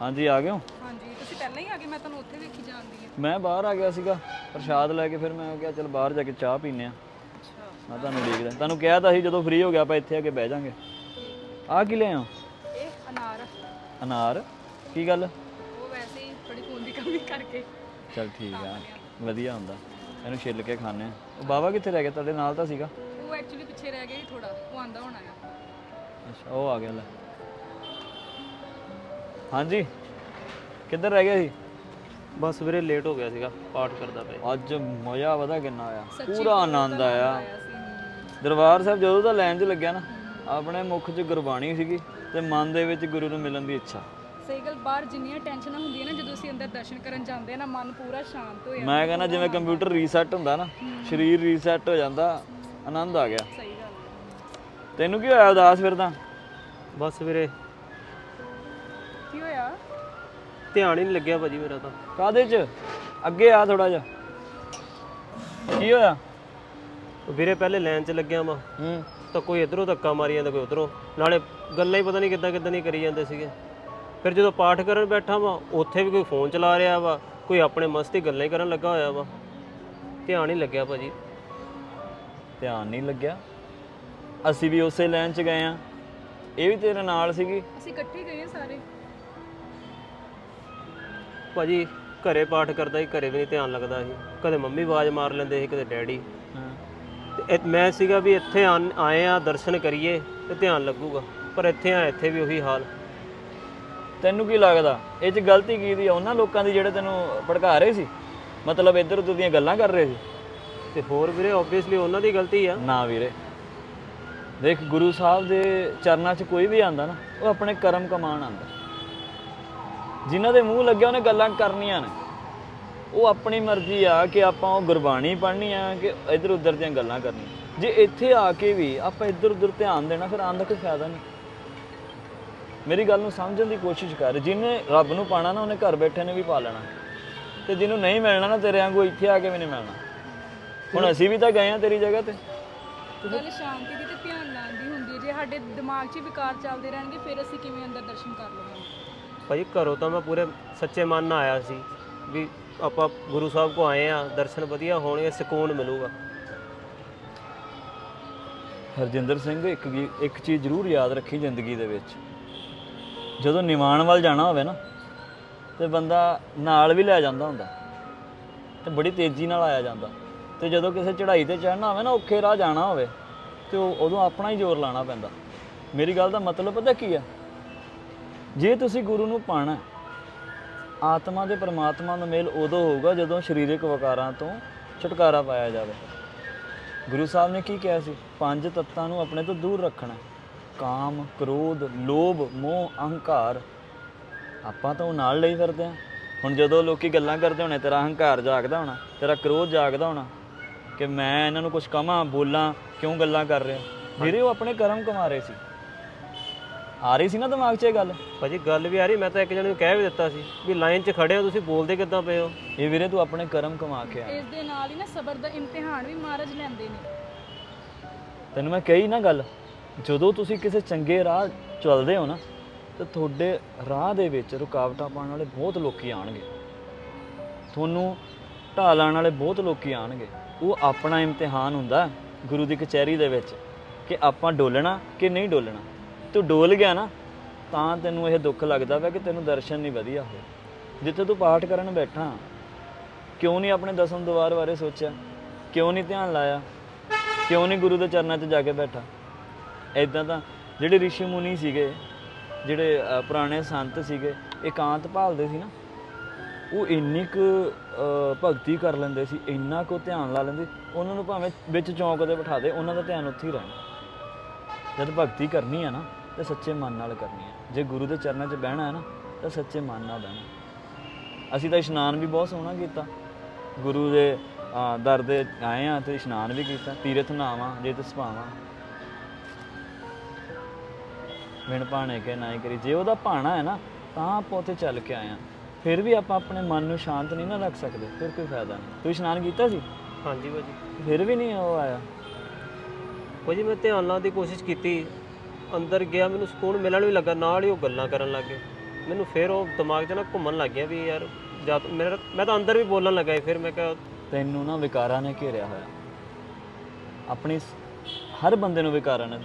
ਹਾਂਜੀ ਆ ਗਏ ਹੋ? ਹਾਂਜੀ ਤੁਸੀਂ ਪਹਿਲਾਂ ਹੀ ਆ ਗਏ ਮੈਂ ਤੁਹਾਨੂੰ ਉੱਥੇ ਵੇਖੀ ਜਾਂਦੀ ਹਾਂ। ਮੈਂ ਬਾਹਰ ਆ ਗਿਆ ਸੀਗਾ ਪ੍ਰਸ਼ਾਦ ਲੈ ਕੇ ਫਿਰ ਮੈਂ ਕਿਹਾ ਚਲ ਬਾਹਰ ਜਾ ਕੇ ਚਾਹ ਪੀਨੇ ਆ ਅੱਛਾ। ਮੈਂ ਤੁਹਾਨੂੰ ਦੇਖਦਾ ਤੁਹਾਨੂੰ ਕਿਹਾ ਤਾਂ ਸੀ ਜਦੋਂ ਫ੍ਰੀ ਹੋ ਗਿਆ ਆਪਾਂ ਇੱਥੇ ਆ ਕੇ ਬਹਿ ਜਾਾਂਗੇ। ਆ ਕੀ ਲੈ ਆ? ਇਹ ਅਨਾਰ। ਅਨਾਰ? ਕੀ ਗੱਲ? ਉਹ ਵੈਸੇ ਹੀ ਥੋੜੀ ਖੂਨ ਦੀ ਕਮੀ ਕਰਕੇ। ਚਲ ਠੀਕ ਆ। ਵਧੀਆ ਹੁੰਦਾ। ਇਹਨੂੰ ਛਿੱਲ ਕੇ ਖਾਣੇ ਆ। ਉਹ ਬਾਬਾ ਕਿੱਥੇ ਰਹਿ ਗਿਆ? ਤੁਹਾਡੇ ਨਾਲ ਤਾਂ ਸੀਗਾ? ਉਹ ਐਕਚੁਅਲੀ ਪਿੱਛੇ ਰਹਿ ਗਿਆ ਥੋੜਾ ਉਹ ਆਂਦਾ ਹੋਣਾ ਆ। ਅੱਛਾ ਉਹ ਆ ਗਿਆ ਲੈ। ਹਾਂਜੀ। ਕਿੱਧਰ ਰਹਿ ਗਿਆ ਸੀ? ਬਸ ਵੀਰੇ ਲੇਟ ਹੋ ਗਿਆ ਸੀਗਾ ਪਾਠ ਕਰਦਾ ਪਿਆ। ਅੱਜ ਮਜ਼ਾ ਪਤਾ ਕਿੰਨਾ ਆਇਆ। ਪੂਰਾ ਆਨੰਦ ਆਇਆ। ਦਰਬਾਰ ਸਾਹਿਬ ਜਦੋਂ ਦਾ ਲਾਈਨ 'ਚ ਲੱਗਿਆ ਨਾ ਆਪਣੇ ਮੁਖ 'ਚ ਗੁਰਬਾਣੀ ਸੀਗੀ ਤੇ ਮਨ ਦੇ ਵਿੱਚ ਗੁਰੂ ਨੂੰ ਮਿਲਣ ਦੀ ਇੱਛਾ। ਸਹੀ ਗੱਲ ਬਾਹਰ ਜਿੰਨੀਆਂ ਟੈਨਸ਼ਨਾਂ ਹੁੰਦੀਆਂ ਨਾ ਜਦੋਂ ਅਸੀਂ ਅੰਦਰ ਦਰਸ਼ਨ ਕਰਨ ਜਾਂਦੇ ਆ ਨਾ ਮਨ ਪੂਰਾ ਸ਼ਾਂਤ ਹੋ ਜਾਂਦਾ। ਮੈਂ ਕਹਿੰਦਾ ਜਿਵੇਂ ਕੰਪਿਊਟਰ ਰੀਸੈਟ ਹੁੰਦਾ ਨਾ ਸਰੀਰ ਰੀਸੈਟ ਹੋ ਜਾਂਦਾ ਆਨੰਦ ਆ ਗਿਆ। ਸਹੀ ਗੱਲ। ਤੈਨੂੰ ਕੀ ਹੋਇਆ ਉਦਾਸ ਫਿਰ ਤਾਂ? ਬਸ ਵੀਰੇ ਕੀ ਹੋਇਆ? ਧਿਆਨ ਹੀ ਨਹੀਂ ਲੱਗਿਆ ਭਾਜੀ ਮੇਰਾ ਤਾਂ। ਕਾਦੇ 'ਚ? ਅੱਗੇ ਆ ਥੋੜਾ ਜਿਹਾ। ਕੀ ਹੋਇਆ? ਉਹ ਵੀਰੇ ਪਹਿਲੇ ਲਾਈਨ 'ਚ ਲੱਗਿਆ ਮੈਂ ਹੂੰ। ਤਾਂ ਕੋਈ ਇਧਰੋਂ ਧੱਕਾ ਮਾਰੀ ਜਾਂਦਾ ਕੋਈ ਉਧਰੋਂ। ਨਾਲੇ ਗੱਲਾਂ ਹੀ ਪਤਾ ਨਹੀਂ ਕਿੱਦਾਂ ਕਿੱਦਾਂ ਨਹੀਂ ਕਰੀ ਜਾਂਦੇ ਸੀਗੇ। ਫਿਰ ਜਦੋਂ ਪਾਠ ਕਰਨ ਬੈਠਾ ਵਾ ਉੱਥੇ ਵੀ ਕੋਈ ਫੋਨ ਚਲਾ ਰਿਹਾ ਵਾ ਕੋਈ ਆਪਣੇ ਮਸਤੀ ਗੱਲਾਂ ਹੀ ਕਰਨ ਲੱਗਾ ਹੋਇਆ ਵਾ। ਧਿਆਨ ਹੀ ਲੱਗਿਆ ਭਾਜੀ। ਧਿਆਨ ਨਹੀਂ ਲੱਗਿਆ? ਅਸੀਂ ਵੀ ਉਸੇ ਲਾਈਨ 'ਚ ਗਏ ਆ। ਇਹ ਵੀ ਤੇਰੇ ਨਾਲ ਸੀਗੀ? ਅਸੀਂ ਇਕੱਠੇ ਗਏ ਸਾਰੇ। ਭਾਜੀ ਘਰੇ ਪਾਠ ਕਰਦਾ ਸੀ ਘਰੇ ਵੀ ਨਹੀਂ ਧਿਆਨ ਲੱਗਦਾ ਸੀ। ਕਦੇ ਮੰਮੀ ਆਵਾਜ਼ ਮਾਰ ਲੈਂਦੇ ਸੀ ਕਦੇ ਡੈਡੀ। ਤੇ ਇਹ- ਮੈਂ ਸੀਗਾ ਵੀ ਇੱਥੇ ਆਨ- ਆਏ ਆ ਦਰਸ਼ਨ ਕਰੀਏ ਤੇ ਧਿਆਨ ਲੱਗੂਗਾ। ਪਰ ਇੱਥੇ ਆ ਇੱਥੇ ਵੀ ਉਹੀ ਹਾਲ। ਤੈਨੂੰ ਕੀ ਲੱਗਦਾ? ਇਹ 'ਚ ਗਲਤੀ ਕੀ ਦੀ ਆ? ਉਹਨਾਂ ਲੋਕਾਂ ਦੀ ਜਿਹੜੇ ਤੈਨੂੰ ਭੜਕਾ ਰਹੇ ਸੀ? ਮਤਲਬ ਇੱਧਰ ਉੱਧਰ ਦੀਆਂ ਗੱਲਾਂ ਕਰ ਰਹੇ ਸੀ? ਤੇ ਹੋਰ ਵੀਰੇ ਆਬਵੀਅਸਲੀ ਉਹਨਾਂ ਦੀ ਗਲਤੀ ਆ। ਨਾ ਵੀਰੇ। ਦੇਖ ਗੁਰੂ ਸਾਹਿਬ ਦੇ ਚਰਨਾਂ 'ਚ ਕੋਈ ਵੀ ਆਂਦਾ ਨਾ ਉਹ ਆਪਣੇ ਕਰਮ ਕਮਾਣ ਆਂਦਾ ਜਿਨ੍ਹਾਂ ਦੇ ਮੂੰਹ ਲੱਗਿਆ ਉਹਨੇ ਗੱਲਾਂ ਕਰਨੀਆਂ ਨੇ। ਉਹ ਆਪਣੀ ਮਰਜ਼ੀ ਆ ਕਿ ਆਪਾਂ ਉਹ ਗੁਰਬਾਣੀ ਪੜ੍ਹਨੀ ਆ ਕਿ ਇੱਧਰ ਉੱਧਰ ਦੀਆਂ ਗੱਲਾਂ ਕਰਨੀਆਂ। ਜੇ ਇੱਥੇ ਆ ਕੇ ਵੀ ਆਪਾਂ ਇੱਧਰ ਉੱਧਰ ਧਿਆਨ ਦੇਣਾ, ਫਿਰ ਆਉਣ ਦਾ ਕੋਈ ਫਾਇਦਾ ਨਹੀਂ। ਮੇਰੀ ਗੱਲ ਨੂੰ ਸਮਝਣ ਦੀ ਕੋਸ਼ਿਸ਼ ਕਰ, ਜਿਹਨੇ ਰੱਬ ਨੂੰ ਪਾਣਾ ਨਾ ਉਹਨੇ ਘਰ ਬੈਠੇ ਨੇ ਵੀ ਪਾ ਲੈਣਾ। ਤੇ ਜਿਹਨੂੰ ਨਹੀਂ ਮਿਲਣਾ ਨਾ ਤੇਰੇ ਵਾਂਗੂ ਇੱਥੇ ਆ ਕੇ ਵੀ ਨਹੀਂ ਮਿਲਣਾ। ਹੁਣ ਅਸੀਂ ਵੀ ਤਾਂ ਗਏ ਆ ਤੇਰੀ ਜਗ੍ਹਾ ਤੇ। ਗੱਲ ਸ਼ਾਂਤੀ ਦੀ ਤੇ ਧਿਆਨ ਲਾਉਣ ਦੀ ਹੁੰਦੀ ਹੈ। ਜੇ ਸਾਡੇ ਦਿਮਾਗ 'ਚ ਵਿਕਾਰ ਚੱਲਦੇ ਰਹਿਣਗੇ, ਫਿਰ ਅਸੀਂ ਕਿਵੇਂ ਅੰਦਰ ਦਰਸ਼ਨ ਕਰ ਲਵਾਂਗੇ? ਭਾਜੀ ਘਰੋਂ ਤਾਂ ਮੈਂ ਪੂਰੇ ਸੱਚੇ ਮਨ ਨਾਲ ਆਇਆ ਸੀ ਵੀ ਆਪਾਂ ਗੁਰੂ ਸਾਹਿਬ ਕੋ ਆਏ ਆ, ਦਰਸ਼ਨ ਵਧੀਆ ਹੋਣਗੇ, ਸਕੂਨ ਮਿਲੂਗਾ। ਹਰਜਿੰਦਰ ਸਿੰਘ, ਇੱਕ ਵੀ ਇੱਕ ਚੀਜ਼ ਜ਼ਰੂਰ ਯਾਦ ਰੱਖੀ ਜ਼ਿੰਦਗੀ ਦੇ ਵਿੱਚ। ਜਦੋਂ ਨਿਵਾਣ ਵੱਲ ਜਾਣਾ ਹੋਵੇ ਨਾ, ਤੇ ਬੰਦਾ ਨਾਲ ਵੀ ਲੈ ਜਾਂਦਾ ਹੁੰਦਾ, ਤੇ ਬੜੀ ਤੇਜ਼ੀ ਨਾਲ ਆਇਆ ਜਾਂਦਾ। ਤੇ ਜਦੋਂ ਕਿਸੇ ਚੜ੍ਹਾਈ ਤੇ ਚੜ੍ਹਨਾ ਹੋਵੇ ਨਾ, ਔਖੇ ਰਾਹ ਜਾਣਾ ਹੋਵੇ, ਤੇ ਉਹ- ਉਦੋਂ ਆਪਣਾ ਹੀ ਜ਼ੋਰ ਲਾਣਾ ਪੈਂਦਾ। ਮੇਰੀ ਗੱਲ ਦਾ ਮਤਲਬ ਪਤਾ ਕੀ ਆ? ਜੇ ਤੁਸੀਂ ਗੁਰੂ ਨੂੰ ਪਾਣਾ ਆਤਮਾ ਦੇ ਪਰਮਾਤਮਾ ਨੂੰ ਮੇਲ ਉਦੋਂ ਹੋਊਗਾ ਜਦੋਂ ਸਰੀਰਕ ਵਿਕਾਰਾਂ ਤੋਂ ਛੁਟਕਾਰਾ ਪਾਇਆ ਜਾਵੇ। ਗੁਰੂ ਸਾਹਿਬ ਨੇ ਕੀ ਕਿਹਾ ਸੀ? ਪੰਜ ਤੱਤਾਂ ਨੂੰ ਆਪਣੇ ਤੋਂ ਦੂਰ ਰੱਖਣਾ ਕਾਮ ਕ੍ਰੋਧ ਲੋਭ ਮੋਹ ਅਹੰਕਾਰ ਆਪਾਂ ਤਾਂ ਉਹ ਨਾਲ ਲਈ ਫਿਰਦੇ ਆ ਹੁਣ ਜਦੋਂ ਲੋਕੀ ਗੱਲਾਂ ਕਰਦੇ ਹੋਣੇ ਤੇਰਾ ਅਹੰਕਾਰ ਜਾਗਦਾ ਹੋਣਾ ਤੇਰਾ ਕ੍ਰੋਧ ਜਾਗਦਾ ਹੋਣਾ ਕਿ ਮੈਂ ਇਹਨਾਂ ਨੂੰ ਕੁਝ ਕਹਾਂ ਬੋਲਾਂ ਕਿਉਂ ਗੱਲਾਂ ਕਰ ਰਹੇ ਵੀਰੇ ਉਹ ਆਪਣੇ ਕਰਮ ਕਮਾ ਰਹੇ ਸੀ। ਆ ਰਹੀ ਸੀ ਨਾ ਦਿਮਾਗ 'ਚ ਇਹ ਗੱਲ? ਭਾਜੀ ਗੱਲ ਵੀ ਆ ਰਹੀ ਮੈਂ ਤਾਂ ਇੱਕ ਜਣੇ ਨੂੰ ਕਹਿ ਵੀ ਦਿੱਤਾ ਸੀ ਵੀ ਲਾਈਨ 'ਚ ਖੜੇ ਹੋ ਤੁਸੀਂ ਬੋਲਦੇ ਕਿੱਦਾਂ ਪਏ ਹੋ? ਇਹ ਵੀਰੇ ਤੂੰ ਆਪਣੇ ਕਰਮ ਕਮਾ ਕੇ ਆ। ਇਸ ਦੇ ਨਾਲ ਹੀ ਨਾ ਸਬਰ ਦਾ ਇਮਤਿਹਾਨ ਵੀ ਮਹਾਰਾਜ ਲੈਂਦੇ ਨੇ। ਤੈਨੂੰ ਮੈਂ ਕਹੀ ਨਾ ਗੱਲ ਜਦੋਂ ਤੁਸੀਂ ਕਿਸੇ ਚੰਗੇ ਰਾਹ ਚੱਲਦੇ ਹੋ ਨਾ ਤੇ ਤੁਹਾਡੇ ਰਾਹ ਦੇ ਵਿੱਚ ਰੁਕਾਵਟਾਂ ਪਾਉਣ ਵਾਲੇ ਬਹੁਤ ਲੋਕੀ ਆਣਗੇ ਤੁਹਾਨੂੰ ਢਾਹ ਲਾਉਣ ਵਾਲੇ ਬਹੁਤ ਲੋਕੀ ਆਣਗੇ ਉਹ ਆਪਣਾ ਇਮਤਿਹਾਨ ਹੁੰਦਾ ਗੁਰੂ ਦੀ ਕਚਹਿਰੀ ਦੇ ਵਿੱਚ ਕਿ ਆਪਾਂ ਡੋਲਣਾ ਕਿ ਨਹੀਂ ਡੋਲਣਾ। ਤੂੰ ਡੋਲ ਗਿਆ ਨਾ, ਤਾਂ ਤੈਨੂੰ ਇਹ ਦੁੱਖ ਲੱਗਦਾ ਵਾ ਕਿ ਤੈਨੂੰ ਦਰਸ਼ਨ ਨਹੀਂ ਵਧੀਆ ਹੋਏ। ਜਿੱਥੇ ਤੂੰ ਪਾਠ ਕਰਨ ਬੈਠਾ, ਕਿਉਂ ਨਹੀਂ ਆਪਣੇ ਦਸਮ ਦੁਆਰ ਬਾਰੇ ਸੋਚਿਆ? ਕਿਉਂ ਨਹੀਂ ਧਿਆਨ ਲਾਇਆ? ਕਿਉਂ ਨਹੀਂ ਗੁਰੂ ਦੇ ਚਰਨਾਂ 'ਚ ਜਾ ਕੇ ਬੈਠਾ? ਐਦਾਂ ਤਾਂ ਜਿਹੜੇ ਰਿਸ਼ੀ ਮੁਨੀ ਸੀਗੇ, ਜਿਹੜੇ ਪੁਰਾਣੇ ਸੰਤ ਸੀਗੇ, ਇਕਾਂਤ ਭਾਲਦੇ ਸੀ ਨਾ, ਉਹ ਇੰਨੀ ਕੁ ਭਗਤੀ ਕਰ ਲੈਂਦੇ ਸੀ, ਇੰਨਾ ਕੁ ਧਿਆਨ ਲਾ ਲੈਂਦੇ, ਉਹਨਾਂ ਨੂੰ ਭਾਵੇਂ ਵਿੱਚ ਚੌਂਕ ਤੇ ਬਿਠਾ ਦੇ, ਉਹਨਾਂ ਦਾ ਧਿਆਨ ਉੱਥੇ ਹੀ ਰਹਿਣਾ। ਜਦ ਭਗਤੀ ਕਰਨੀ ਹੈ ਨਾ ਤੇ ਸੱਚੇ ਮਨ ਨਾਲ ਕਰਨੀ ਹੈ। ਜੇ ਗੁਰੂ ਦੇ ਚਰਨਾਂ 'ਚ ਬਹਿਣਾ ਹੈ ਨਾ ਤਾਂ ਸੱਚੇ ਮਨ ਨਾਲ ਬਹਿਣਾ। ਅਸੀਂ ਤਾਂ ਇਸ਼ਨਾਨ ਵੀ ਬਹੁਤ ਸੋਹਣਾ ਕੀਤਾ। ਗੁਰੂ ਦੇ ਦਰ ਦੇ ਆਏ ਆ ਤੇ ਇਸ਼ਨਾਨ ਵੀ ਕੀਤਾ। ਤੀਰਥ ਨਾਵਾਂ ਜੇ ਤਿਸ ਭਾਵਾਂ ਵਿਣ ਭਾਣੇ ਕੇ ਨਾਈ ਕਰੀ। ਜੇ ਉਹਦਾ ਭਾਣਾ ਹੈ ਨਾ ਤਾਂ ਆਪਾਂ ਉੱਥੇ ਚੱਲ ਕੇ ਆਏ ਆ ਫਿਰ ਵੀ ਆਪਾਂ ਆਪਣੇ ਮਨ ਨੂੰ ਸ਼ਾਂਤ ਨਹੀਂ ਨਾ ਰੱਖ ਸਕਦੇ। ਫਿਰ ਕੋਈ ਫਾਇਦਾ ਨਹੀਂ। ਤੂੰ ਇਸ਼ਨਾਨ ਕੀਤਾ ਸੀ? ਹਾਂਜੀ ਭਾਜੀ। ਫਿਰ ਵੀ ਨਹੀਂ ਉਹ ਆਇਆ। ਭਾਜੀ ਮੈਂ ਧਿਆਨ ਲਾਉਣ ਦੀ ਕੋਸ਼ਿਸ਼ ਕੀਤੀ। ਅੰਦਰ ਗਿਆ ਮੈਨੂੰ ਸਕੂਨ ਮਿਲਣ ਵੀ ਲੱਗਾ ਨਾਲ ਹੀ ਉਹ ਗੱਲਾਂ ਕਰਨ ਲੱਗ ਗਏ। ਮੈਨੂੰ ਫਿਰ ਉਹ ਦਿਮਾਗ 'ਚ ਨਾ ਘੁੰਮਣ ਲੱਗ ਗਿਆ ਵੀ ਯਾਰ ਜਦ ਮੇਰਾ ਮੈਂ ਤਾਂ ਅੰਦਰ ਵੀ ਬੋਲਣ ਲੱਗਾ ਸੀ, ਫਿਰ ਮੈਂ ਕਿਹਾ ਤੈਨੂੰ ਨਾ ਵਿਕਾਰਾਂ ਨੇ ਘੇਰਿਆ ਹੋਇਆ। ਆਪਣੇ ਸ- ਹਰ ਬੰਦੇ ਨੂੰ ਵਿਕਾਰਾਂ ਨੇ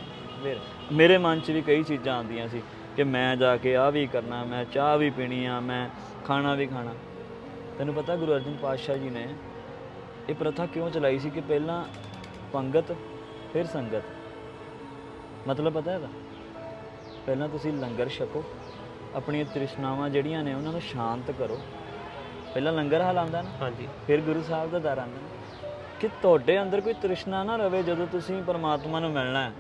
ਘੇਰ ਮੇਰੇ ਮਨ 'ਚ ਵੀ ਕਈ ਚੀਜ਼ਾਂ ਆਉਂਦੀਆਂ ਸੀ ਕਿ ਮੈਂ ਜਾ ਕੇ ਆ ਵੀ ਕਰਨਾ ਮੈਂ ਚਾਹ ਵੀ ਪੀਣੀ ਆ ਮੈਂ ਖਾਣਾ ਵੀ ਖਾਣਾ। ਤੈਨੂੰ ਪਤਾ ਗੁਰੂ ਅਰਜਨ ਪਾਤਸ਼ਾਹ ਜੀ ਨੇ ਇਹ ਪ੍ਰਥਾ ਕਿਉਂ ਚਲਾਈ ਸੀ ਕਿ ਪਹਿਲਾਂ ਪੰਗਤ ਫਿਰ ਸੰਗਤ? ਮਤਲਬ ਪਤਾ ਇਹਦਾ ਪਹਿਲਾਂ ਤੁਸੀਂ ਲੰਗਰ ਛਕੋ ਆਪਣੀਆਂ ਤ੍ਰਿਸ਼ਨਾਵਾਂ ਜਿਹੜੀਆਂ ਨੇ ਉਹਨਾਂ ਨੂੰ ਸ਼ਾਂਤ ਕਰੋ। ਪਹਿਲਾਂ ਲੰਗਰ ਹਲਾਉਂਦਾ ਨਾ ਹਾਂਜੀ। ਫਿਰ ਗੁਰੂ ਸਾਹਿਬ ਦਾ ਦਰ ਆਉਂਦਾ। ਨਾ ਕਿ ਤੁਹਾਡੇ ਅੰਦਰ ਕੋਈ ਤ੍ਰਿਸ਼ਨਾ ਨਾ ਰਵੇ ਜਦੋਂ ਤੁਸੀਂ ਪਰਮਾਤਮਾ ਨੂੰ ਮਿਲਣਾ ਹੈ।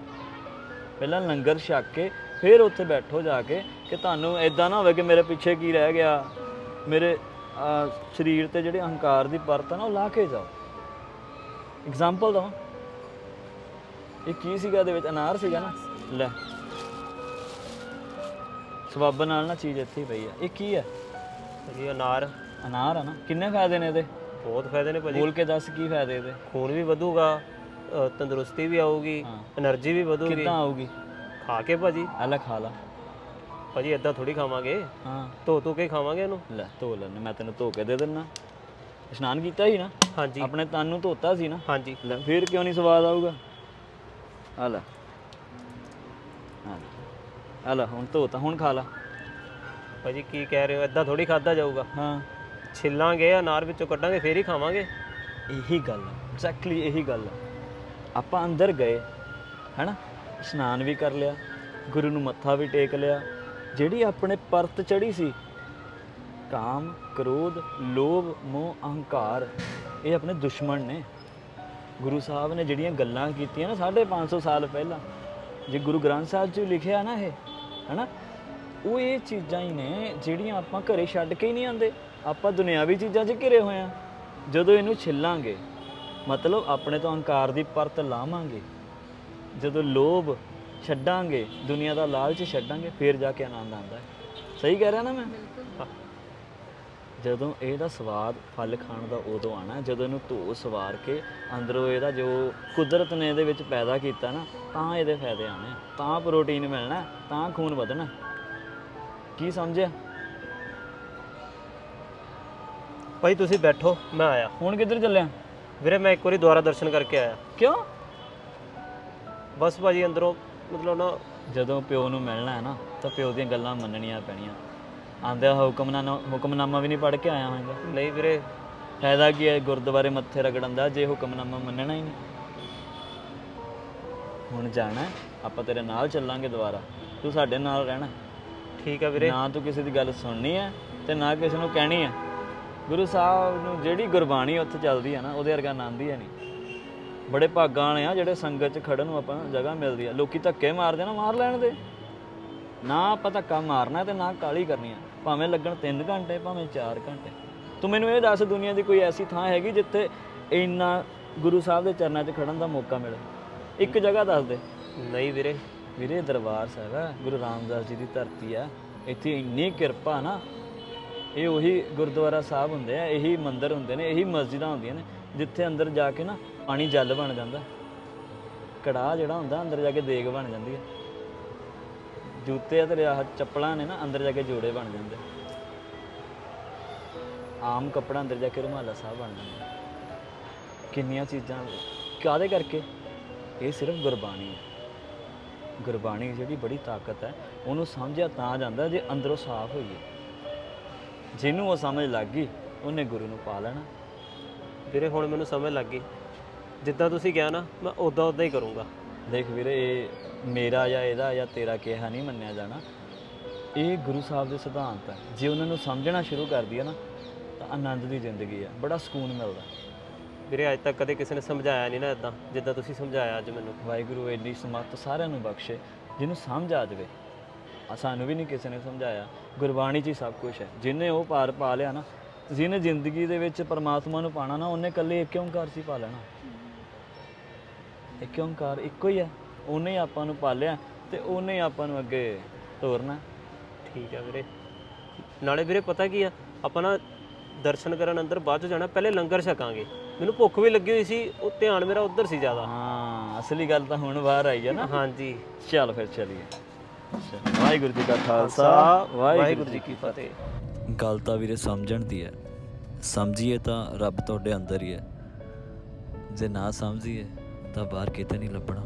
ਪਹਿਲਾਂ ਲੰਗਰ ਛਕ ਕੇ ਫਿਰ ਉੱਥੇ ਬੈਠੋ ਜਾ ਕੇ ਕਿ ਤੁਹਾਨੂੰ ਐਦਾਂ ਨਾ ਹੋਵੇ ਕਿ ਮੇਰੇ ਪਿੱਛੇ ਕੀ ਰਹਿ ਗਿਆ। ਮੇਰੇ ਸਰੀਰ ਤੇ ਜਿਹੜੇ ਅਹੰਕਾਰ ਦੀ ਪਰਤ ਹੈ ਨਾ ਉਹ ਲਾ ਕੇ ਜਾਓ। ਐਗਜ਼ਾਮਪਲ ਦਵਾਂ। ਇਹ ਕੀ ਸੀਗਾ ਇਹਦੇ ਵਿੱਚ? ਅਨਾਰ ਸੀਗਾ ਨਾ? ਲੈ। ਸਵਾਬ ਨਾਲ ਨਾ ਚੀਜ਼ ਇੱਥੇ ਪਈ ਆ। ਇਹ ਕੀ ਆ? ਜੀ ਅਨਾਰ। ਅਨਾਰ ਆ ਨਾ? ਕਿੰਨੇ ਫਾਇਦੇ ਨੇ ਇਹਦੇ? ਬਹੁਤ ਫਾਇਦੇ ਨੇ ਭਾਜੀ। ਬੋਲ ਕੇ ਦੱਸ ਕੀ ਫਾਇਦੇ ਇਹਦੇ? ਖੂਨ ਵੀ ਵਧੂਗਾ ਤੰਦਰੁਸਤੀ ਵੀ ਆਊਗੀ ਹਾਂ। એનર્ਜੀ ਵੀ ਵਧੂਗੀ। ਕਿੱਦਾਂ ਆਊਗੀ? ਖਾ ਕੇ ਭਾਜੀ। ਆ ਲੈ ਖਾ ਲਾ। ਭਾਜੀ ਇਦਾਂ ਥੋੜੀ ਖਾਵਾਂਗੇ। ਹਾਂ। ਧੋ ਧੋ ਕੇ ਖਾਵਾਂਗੇ ਇਹਨੂੰ। ਲੈ ਧੋ ਲੈ ਮੈਂ ਤੈਨੂੰ ਧੋ ਕੇ ਦੇ ਦਿੰਨਾ। ਇਸ਼ਨਾਨ ਕੀਤਾ ਸੀ ਨਾ? ਹਾਂਜੀ। ਆਪਣੇ ਤਨ ਨੂੰ ਧੋਤਾ ਸੀ ਨਾ? ਹਾਂਜੀ। ਫਿਰ ਕਿਉਂ ਨਹੀਂ ਸਵਾਦ ਆਊਗਾ? ਆ ਲੈ ਆ ਲੈ। ਆ ਲੈ ਹੁਣ ਧੋਤਾ ਹੁਣ ਖਾ ਲਾ। ਭਾਜੀ ਕੀ ਕਹਿ ਰਹੇ ਹੋ? ਇਦਾਂ ਥੋੜੀ ਖਾਦਾ ਜਾਊਗਾ। ਹਾਂ। ਛਿੱਲਾਂਗੇ ਅਨਾਰ ਵਿੱਚੋਂ ਕੱਢਾਂਗੇ ਫੇਰ ਹੀ ਖਾਵਾਂਗੇ? ਇਹੀ ਗੱਲ ਹੈ ਐਗਜ਼ੈਕਟਲੀ ਇਹੀ ਗੱਲ ਹੈ ਆਪਾਂ ਅੰਦਰ ਗਏ ਹੈਨਾ? ਇਸ਼ਨਾਨ ਵੀ ਕਰ ਲਿਆ ਗੁਰੂ ਨੂੰ ਮੱਥਾ ਵੀ ਟੇਕ ਲਿਆ। ਜਿਹੜੀ ਆਪਣੇ ਪਰਤ ਚੜੀ ਸੀ ਕਾਮ ਕ੍ਰੋਧ ਲੋਭ ਮੋਹ ਅਹੰਕਾਰ ਇਹ ਆਪਣੇ ਦੁਸ਼ਮਣ ਨੇ। ਗੁਰੂ ਸਾਹਿਬ ਨੇ ਜਿਹੜੀਆਂ ਗੱਲਾਂ ਕੀਤੀਆਂ ਨਾ 550 ਸਾਲ ਪਹਿਲਾਂ ਜੇ ਗੁਰੂ ਗ੍ਰੰਥ ਸਾਹਿਬ 'ਚ ਲਿਖਿਆ ਨਾ ਇਹ ਹੈਨਾ? ਉਹ ਇਹ ਚੀਜ਼ਾਂ ਹੀ ਨੇ ਜਿਹੜੀਆਂ ਆਪਾਂ ਘਰੇ ਛੱਡ ਕੇ ਹੀ ਨਹੀਂ ਆਉਂਦੇ। ਆਪਾਂ ਦੁਨਿਆਵੀ ਚੀਜ਼ਾਂ 'ਚ ਘਿਰੇ ਹੋਏ ਆ ਜਦੋਂ ਇਹਨੂੰ ਛਿੱਲਾਂਗੇ ਮਤਲਬ ਆਪਣੇ ਤੋਂ ਅਹੰਕਾਰ ਦੀ ਪਰਤ ਲਾਵਾਂਗੇ ਜਦੋਂ ਲੋਭ ਛੱਡਾਂਗੇ ਦੁਨੀਆ ਦਾ ਲਾਲਚ ਛੱਡਾਂਗੇ ਫਿਰ ਜਾ ਕੇ ਆਨੰਦ ਆਉਂਦਾ ਹੈ। ਸਹੀ ਕਹਿ ਰਿਹਾ ਨਾ ਮੈਂ? ਜਦੋਂ ਇਹਦਾ ਸਵਾਦ ਫਲ ਖਾਣ ਦਾ ਉਦੋਂ ਆਣਾ ਜਦੋਂ ਇਹਨੂੰ ਧੋ ਸਵਾਰ ਕੇ ਅੰਦਰੋਂ ਇਹਦਾ ਜੋ ਕੁਦਰਤ ਨੇ ਇਹਦੇ ਵਿੱਚ ਪੈਦਾ ਕੀਤਾ ਨਾ ਤਾਂ ਇਹਦੇ ਫਾਇਦੇ ਆਣੇ ਤਾਂ ਪ੍ਰੋਟੀਨ ਮਿਲਣਾ ਤਾਂ ਖੂਨ ਵਧਣਾ। ਕੀ ਸਮਝਿਆ? ਭਾਜੀ ਤੁਸੀਂ ਬੈਠੋ ਮੈਂ ਆਇਆ। ਹੁਣ ਕਿੱਧਰ ਚੱਲਿਆ ਵੀਰੇ ਮੈਂ ਇੱਕ ਵਾਰੀ ਦੁਬਾਰਾ ਦਰਸ਼ਨ ਕਰਕੇ ਆਇਆ। ਕਿਉਂ? ਬਸ ਭਾਜੀ ਅੰਦਰੋਂ ਮਤਲਬ ਨਾ ਜਦੋਂ ਪਿਓ ਨੂੰ ਮਿਲਣਾ ਹੈ ਨਾ ਤਾਂ ਪਿਓ ਦੀਆਂ ਗੱਲਾਂ ਮੰਨਣੀਆਂ ਪੈਣੀਆਂ। ਆਂਦਿਆ ਹੁਕਮਨਾਮਾ ਹੁਕਮਨਾਮਾ ਵੀ ਨਹੀਂ ਪੜ੍ਹ ਕੇ ਆਇਆ ਹੋਵੇਗਾ ਨਹੀਂ ਵੀਰੇ ਫਾਇਦਾ ਕੀ ਹੈ? ਗੁਰਦੁਆਰੇ ਮੱਥੇ ਰਗੜਨ ਦਾ ਜੇ ਹੁਕਮਨਾਮਾ ਮੰਨਣਾ ਹੀ ਨਹੀਂ। ਹੁਣ ਜਾਣਾ ਹੈ, ਆਪਾਂ ਤੇਰੇ ਨਾਲ ਚੱਲਾਂਗੇ ਦੁਬਾਰਾ। ਤੂੰ ਸਾਡੇ ਨਾਲ ਰਹਿਣਾ। ਠੀਕ ਆ ਵੀਰੇ। ਨਾ ਤੂੰ ਕਿਸੇ ਦੀ ਗੱਲ ਸੁਣਨੀ ਹੈ ਤੇ ਨਾ ਕਿਸੇ ਨੂੰ ਕਹਿਣੀ ਹੈ। ਗੁਰੂ ਸਾਹਿਬ ਨੂੰ ਜਿਹੜੀ ਗੁਰਬਾਣੀ ਉੱਥੇ ਚੱਲਦੀ ਹੈ ਨਾ ਉਹਦੇ ਵਰਗਾ ਆਨੰਦ ਹੀ ਹੈ ਨਹੀਂ। ਬੜੇ ਭਾਗਾਂ ਵਾਲੇ ਆ ਜਿਹੜੇ ਸੰਗਤ 'ਚ ਖੜਨ ਨੂੰ ਆਪਾਂ ਨੂੰ ਜਗ੍ਹਾ ਮਿਲਦੀ ਆ ਲੋਕੀ ਧੱਕੇ ਮਾਰਦੇ ਨਾ ਮਾਰ ਲੈਣ ਦੇ। ਨਾ ਆਪਾਂ ਧੱਕਾ ਮਾਰਨਾ ਤੇ ਨਾ ਕਾਲੀ ਕਰਨੀ ਆ। ਭਾਵੇਂ ਲੱਗਣ 3 ਘੰਟੇ ਭਾਵੇਂ 4 ਘੰਟੇ। ਤੂੰ ਮੈਨੂੰ ਇਹ ਦੱਸ ਦੁਨੀਆ ਦੀ ਕੋਈ ਐਸੀ ਥਾਂ ਹੈਗੀ ਜਿੱਥੇ ਇੰਨਾ ਗੁਰੂ ਸਾਹਿਬ ਦੇ ਚਰਨਾਂ 'ਚ ਖੜਨ ਦਾ ਮੌਕਾ ਮਿਲੇ? ਇੱਕ ਜਗ੍ਹਾ ਦੱਸ ਦੇ। ਨਹੀਂ ਵੀਰੇ। ਵੀਰੇ ਦਰਬਾਰ ਸਾਹਿਬ ਹੈ ਗੁਰੂ ਰਾਮਦਾਸ ਜੀ ਦੀ ਧਰਤੀ ਆ। ਇੱਥੇ ਇੰਨੀ ਕਿਰਪਾ ਨਾ ਇਹ ਉਹੀ ਗੁਰਦੁਆਰਾ ਸਾਹਿਬ ਹੁੰਦੇ ਆ ਇਹੀ ਮੰਦਿਰ ਹੁੰਦੇ ਨੇ ਇਹੀ ਮਸਜਿਦਾਂ ਹੁੰਦੀਆਂ ਨੇ ਜਿੱਥੇ ਅੰਦਰ ਜਾ ਕੇ ਨਾ ਪਾਣੀ ਜਲ ਬਣ ਜਾਂਦਾ। ਕੜਾਹ ਜਿਹੜਾ ਹੁੰਦਾ ਅੰਦਰ ਜਾ ਕੇ ਦੇਗ ਬਣ ਜਾਂਦੀ ਹੈ ਜੂਤੇ ਆ ਤੇ ਆਹ ਚੱਪਲਾਂ ਨੇ ਨਾ, ਅੰਦਰ ਜਾ ਕੇ ਜੋੜੇ ਬਣ ਜਾਂਦੇ। ਆਮ ਕੱਪੜਾ ਅੰਦਰ ਜਾ ਕੇ ਰੁਮਾਲਾ ਸਾਹਿਬ ਬਣ ਜਾਂਦਾ। ਕਿੰਨੀਆਂ ਚੀਜ਼ਾਂ ਕਾਦੇ ਕਰਕੇ? ਇਹ ਸਿਰਫ ਗੁਰਬਾਣੀ ਹੈ। ਗੁਰਬਾਣੀ ਜਿਹੜੀ ਬੜੀ ਤਾਕਤ ਹੈ, ਉਹਨੂੰ ਸਮਝਿਆ ਤਾਂ ਜਾਂਦਾ ਜੇ ਅੰਦਰੋਂ ਸਾਫ਼ ਹੋਈਏ ਜਿਹਨੂੰ ਉਹ ਸਮਝ ਲੱਗ ਗਈ, ਉਹਨੇ ਗੁਰੂ ਨੂੰ ਪਾ ਲੈਣਾ। ਵੀਰੇ, ਹੁਣ ਮੈਨੂੰ ਸਮਝ ਲੱਗ ਗਈ। ਜਿੱਦਾਂ ਤੁਸੀਂ ਕਿਹਾ ਨਾ, ਮੈਂ ਉਦਾਂ ਉਦਾਂ ਹੀ ਕਰੂੰਗਾ। ਦੇਖ ਵੀਰੇ ਇਹ ਮੇਰਾ ਜਾਂ ਇਹਦਾ ਜਾਂ ਤੇਰਾ ਕਿਹਾ ਨਹੀਂ ਮੰਨਿਆ ਜਾਣਾ। ਇਹ ਗੁਰੂ ਸਾਹਿਬ ਦੇ ਸਿਧਾਂਤ ਹੈ ਜੇ ਉਹਨਾਂ ਨੂੰ ਸਮਝਣਾ ਸ਼ੁਰੂ ਕਰ ਦਈਏ ਨਾ ਤਾਂ ਆਨੰਦ ਦੀ ਜ਼ਿੰਦਗੀ ਹੈ ਬੜਾ ਸਕੂਨ ਮਿਲਦਾ। ਵੀਰੇ ਅੱਜ ਤੱਕ ਕਦੇ ਕਿਸੇ ਨੇ ਸਮਝਾਇਆ ਨਹੀਂ ਨਾ ਇਦਾਂ ਜਿੱਦਾਂ ਤੁਸੀਂ ਸਮਝਾਇਆ ਅੱਜ ਮੈਨੂੰ। ਵਾਹਿਗੁਰੂ ਇੰਨੀ ਸਮੱਤ ਸਾਰਿਆਂ ਨੂੰ ਬਖਸ਼ੇ ਜਿਹਨੂੰ ਸਮਝ ਆ ਜਾਵੇ। ਆ ਸਾਨੂੰ ਵੀ ਨਹੀਂ ਕਿਸੇ ਨੇ ਸਮਝਾਇਆ। ਗੁਰਬਾਣੀ 'ਚ ਹੀ ਸਭ ਕੁਝ ਹੈ। ਜਿਹਨੇ ਉਹ ਪਾਰ ਪਾ ਲਿਆ ਨਾ ਜਿਹਨੇ ਜ਼ਿੰਦਗੀ ਦੇ ਵਿੱਚ ਪਰਮਾਤਮਾ ਨੂੰ ਪਾਣਾ ਨਾ ਉਹਨੇ ਇਕੱਲੇ ਇੱਕ ਓੰਕਾਰ ਸੀ ਪਾ ਲੈਣਾ। ਇੱਕ ਓੰਕਾਰ ਇੱਕੋ ਹੀ ਹੈ ਉਹਨੇ ਆਪਾਂ ਨੂੰ ਪਾਲਿਆ ਤੇ ਉਹਨੇ ਆਪਾਂ ਨੂੰ ਅੱਗੇ ਤੋਰਨਾ। ਠੀਕ ਆ ਵੀਰੇ। ਨਾਲੇ ਵੀਰੇ ਪਤਾ ਕੀ ਆ ਆਪਾਂ ਨਾ ਦਰਸ਼ਨ ਕਰਨ ਅੰਦਰ ਬਾਅਦ ਚ ਜਾਣਾ ਪਹਿਲੇ ਲੰਗਰ ਛਕਾਂਗੇ। ਮੈਨੂੰ ਭੁੱਖ ਵੀ ਲੱਗੀ ਹੋਈ ਸੀ ਉਹ ਧਿਆਨ ਮੇਰਾ ਉੱਧਰ ਸੀ ਜ਼ਿਆਦਾ। ਹਾਂ ਅਸਲੀ ਗੱਲ ਤਾਂ ਹੁਣ ਬਾਹਰ ਆਈ ਹੈ ਨਾ। ਹਾਂਜੀ। ਚੱਲ ਫਿਰ ਚਲੀਏ। ਵਾਹਿਗੁਰੂ ਜੀ ਕਾ ਖਾਲਸਾ ਵਾਹਿਗੁਰੂ ਜੀ ਕੀ ਫਤਿਹ। ਗੱਲ ਤਾਂ ਵੀਰੇ ਸਮਝਣ ਦੀ ਹੈ। ਸਮਝੀਏ ਤਾਂ ਰੱਬ ਤੁਹਾਡੇ ਅੰਦਰ ਹੀ ਹੈ। ਜੇ ਨਾ ਸਮਝੀਏ ਤਾਂ ਬਾਹਰ ਕਿਤੇ ਨਹੀਂ ਲੱਭਣਾ।